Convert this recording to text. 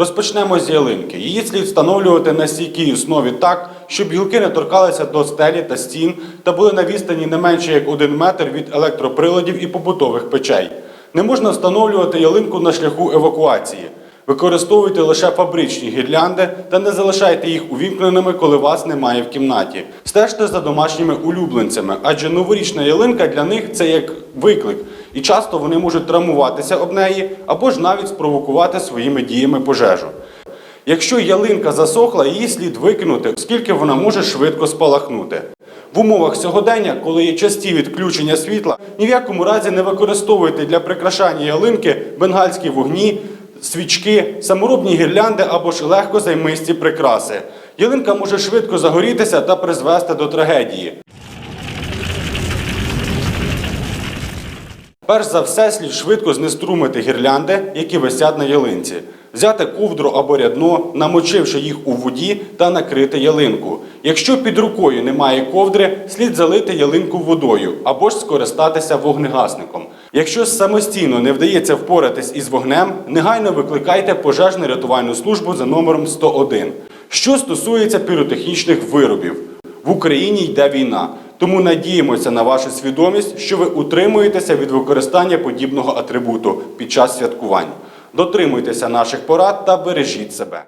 Розпочнемо з ялинки. Її слід встановлювати на стійкій основі так, щоб гілки не торкалися до стелі та стін та були на відстані не менше як 1 метр від електроприладів і побутових печей. Не можна встановлювати ялинку на шляху евакуації. Використовуйте лише фабричні гірлянди та не залишайте їх увімкненими, коли вас немає в кімнаті. Стежте за домашніми улюбленцями, адже новорічна ялинка для них це як виклик, і часто вони можуть травмуватися об неї або ж навіть спровокувати своїми діями пожежу. Якщо ялинка засохла, її слід викинути, оскільки вона може швидко спалахнути. В умовах сьогодення, коли є часті відключення світла, ні в якому разі не використовуйте для прикрашання ялинки бенгальські вогні, свічки, саморобні гірлянди або ж легко займисті прикраси. Ялинка може швидко загорітися та призвести до трагедії. Перш за все, слід швидко знеструмити гірлянди, які висять на ялинці. Взяти ковдру або рядно, намочивши їх у воді та накрити ялинку. Якщо під рукою немає ковдри, слід залити ялинку водою або ж скористатися вогнегасником. Якщо самостійно не вдається впоратись із вогнем, негайно викликайте пожежну рятувальну службу за номером 101. Що стосується піротехнічних виробів, в Україні йде війна, тому надіємося на вашу свідомість, що ви утримуєтеся від використання подібного атрибуту під час святкувань. Дотримуйтеся наших порад та бережіть себе.